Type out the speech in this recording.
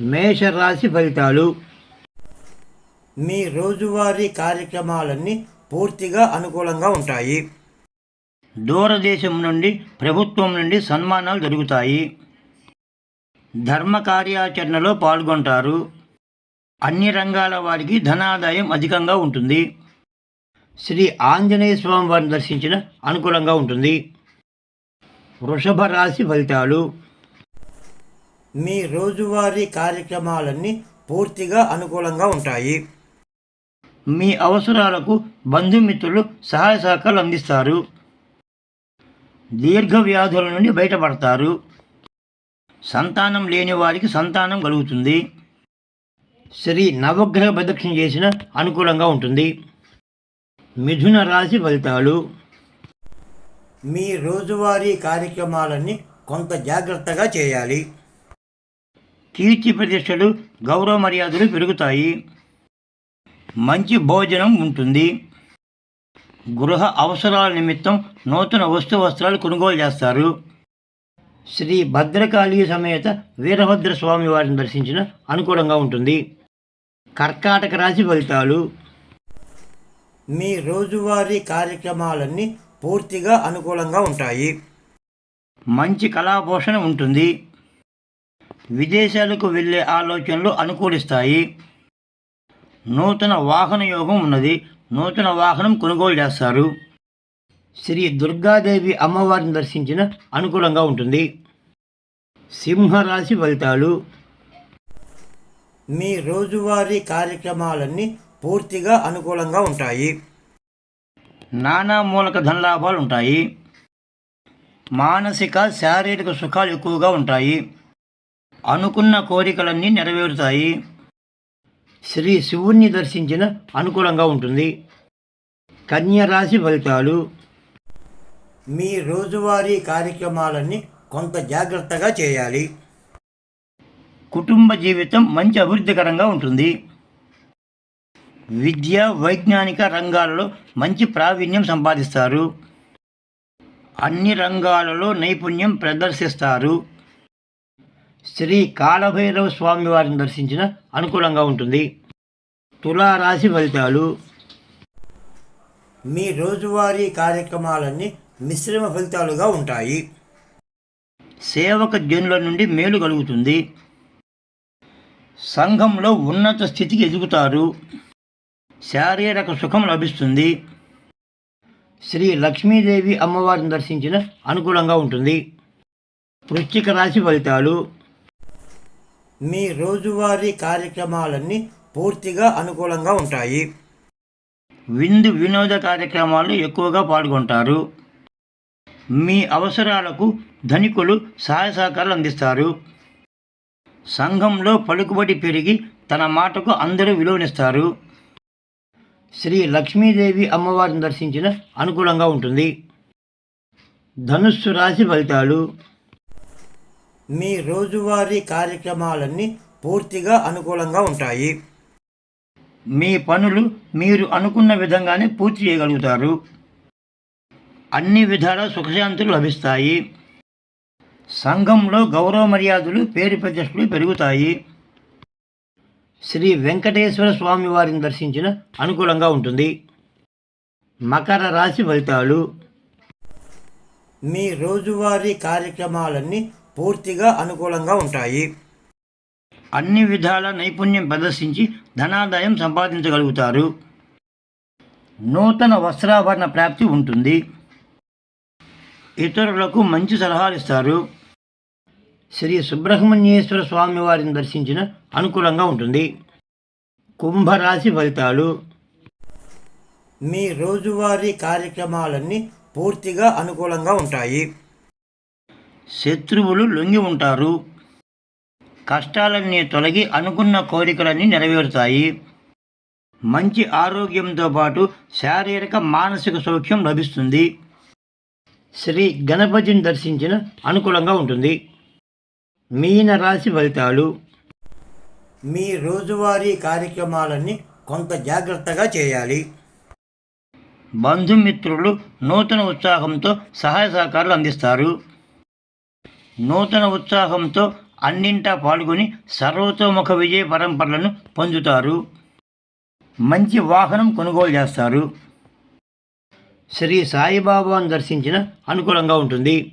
మేషరాశి ఫలితాలు. మీ రోజువారీ కార్యక్రమాలన్నీ పూర్తిగా అనుకూలంగా ఉంటాయి. దూరదేశం నుండి ప్రభుత్వం నుండి సన్మానాలు జరుగుతాయి. ధర్మ కార్యాచరణలో పాల్గొంటారు. అన్ని రంగాల వారికి ధనాదాయం అధికంగా ఉంటుంది. శ్రీ ఆంజనేయ స్వామి వారిని దర్శించిన అనుకూలంగా ఉంటుంది. వృషభ రాశి ఫలితాలు. మీ రోజువారీ కార్యక్రమాలన్నీ పూర్తిగా అనుకూలంగా ఉంటాయి. మీ అవసరాలకు బంధుమిత్రులు సహాయ సహకారాలు అందిస్తారు. దీర్ఘ వ్యాధుల నుండి బయటపడతారు. సంతానం లేని వారికి సంతానం కలుగుతుంది. శ్రీ నవగ్రహ ప్రదక్షిణ చేసిన అనుకూలంగా ఉంటుంది. మిథున రాశి ఫలితాలు. మీ రోజువారీ కార్యక్రమాలన్నీ కొంత జాగ్రత్తగా చేయాలి. కీర్తి ప్రతిష్టలు గౌరవ మర్యాదలు పెరుగుతాయి. మంచి భోజనం ఉంటుంది. గృహ అవసరాల నిమిత్తం నూతన వస్తు వస్త్రాలు కొనుగోలు చేస్తారు. శ్రీ భద్రకాళి సమేత వీరభద్ర స్వామి వారిని దర్శించిన అనుకూలంగా ఉంటుంది. కర్కాటక రాశి ఫలితాలు. మీ రోజువారీ కార్యక్రమాలన్నీ పూర్తిగా అనుకూలంగా ఉంటాయి. మంచి కళాపోషణ ఉంటుంది. విదేశాలకు వెళ్ళే ఆలోచనలు అనుకూలిస్తాయి. నూతన వాహన యోగం ఉన్నది. నూతన వాహనం కొనుగోలు చేస్తారు. శ్రీ దుర్గాదేవి అమ్మవారిని దర్శించిన అనుకూలంగా ఉంటుంది. సింహరాశి ఫలితాలు. మీ రోజువారీ కార్యక్రమాలన్నీ పూర్తిగా అనుకూలంగా ఉంటాయి. నానా మూలక ధనలాభాలు ఉంటాయి. మానసిక శారీరక సుఖాలు ఎక్కువగా ఉంటాయి. అనుకున్న కోరికలన్నీ నెరవేరుతాయి. శ్రీ శివుణ్ణి దర్శించిన అనుకూలంగా ఉంటుంది. కన్య రాశి ఫలితాలు. మీ రోజువారీ కార్యక్రమాలన్నీ కొంత జాగ్రత్తగా చేయాలి. కుటుంబ జీవితం మంచి అభివృద్ధికరంగా ఉంటుంది. విద్య వైజ్ఞానిక రంగాలలో మంచి ప్రావీణ్యం సంపాదిస్తారు. అన్ని రంగాలలో నైపుణ్యం ప్రదర్శిస్తారు. శ్రీ కాలభైరవ స్వామి వారిని దర్శించిన అనుకూలంగా ఉంటుంది. తులారాశి ఫలితాలు. మీ రోజువారీ కార్యక్రమాలన్నీ మిశ్రమ ఫలితాలుగా ఉంటాయి. సేవక జనుల నుండి మేలు కలుగుతుంది. సంఘంలో ఉన్నత స్థితికి ఎదుగుతారు. శారీరక సుఖం లభిస్తుంది. శ్రీ లక్ష్మీదేవి అమ్మవారిని దర్శించిన అనుకూలంగా ఉంటుంది. వృశ్చిక రాశి ఫలితాలు. మీ రోజువారీ కార్యక్రమాలన్నీ పూర్తిగా అనుకూలంగా ఉంటాయి. విందు వినోద కార్యక్రమాల్లో ఎక్కువగా పాల్గొంటారు. మీ అవసరాలకు ధనికులు సహాయ సహకారాలు అందిస్తారు. సంఘంలో పలుకుబడి పెరిగి తన మాటకు అందరూ విలువనిస్తారు. శ్రీ లక్ష్మీదేవి అమ్మవారిని దర్శించిన అనుకూలంగా ఉంటుంది. ధనుస్సు రాశి ఫలితాలు. మీ రోజువారీ కార్యక్రమాలన్నీ పూర్తిగా అనుకూలంగా ఉంటాయి. మీ పనులు మీరు అనుకున్న విధంగానే పూర్తి చేయగలుగుతారు. అన్ని విధాల సుఖశాంతులు లభిస్తాయి. సంఘంలో గౌరవ మర్యాదలు పేరు ప్రతిష్టలు పెరుగుతాయి. శ్రీ వెంకటేశ్వర స్వామి వారిని దర్శించిన అనుకూలంగా ఉంటుంది. మకర రాశి ఫలితాలు. మీ రోజువారీ కార్యక్రమాలన్నీ పూర్తిగా అనుకూలంగా ఉంటాయి. అన్ని విధాల నైపుణ్యం ప్రదర్శించి ధనాదాయం సంపాదించగలుగుతారు. నూతన వస్త్రాభరణ ప్రాప్తి ఉంటుంది. ఇతరులకు మంచి సలహాలు ఇస్తారు. శ్రీ సుబ్రహ్మణ్యేశ్వర స్వామి వారిని దర్శించిన అనుకూలంగా ఉంటుంది. కుంభరాశి ఫలితాలు. మీ రోజువారీ కార్యక్రమాలన్నీ పూర్తిగా అనుకూలంగా ఉంటాయి. శత్రువులు లొంగి ఉంటారు. కష్టాలన్నీ తొలగి అనుకున్న కోరికలన్నీ నెరవేరుతాయి. మంచి ఆరోగ్యంతో పాటు శారీరక మానసిక సౌఖ్యం లభిస్తుంది. శ్రీ గణపతిని దర్శించిన అనుకూలంగా ఉంటుంది. మీన రాశి ఫలితాలు. మీ రోజువారీ కార్యక్రమాలన్నీ కొంత జాగ్రత్తగా చేయాలి. బంధుమిత్రులు నూతన ఉత్సాహంతో సహాయ సహకారాలు అందిస్తారు. నూతన ఉత్సాహంతో అన్నింటా పాల్గొని సర్వతోముఖ విజయ పరంపరలను పొందుతారు. మంచి వాహనం కొనుగోలు చేస్తారు. శ్రీ సాయిబాబాను దర్శించిన అనుకూలంగా ఉంటుంది.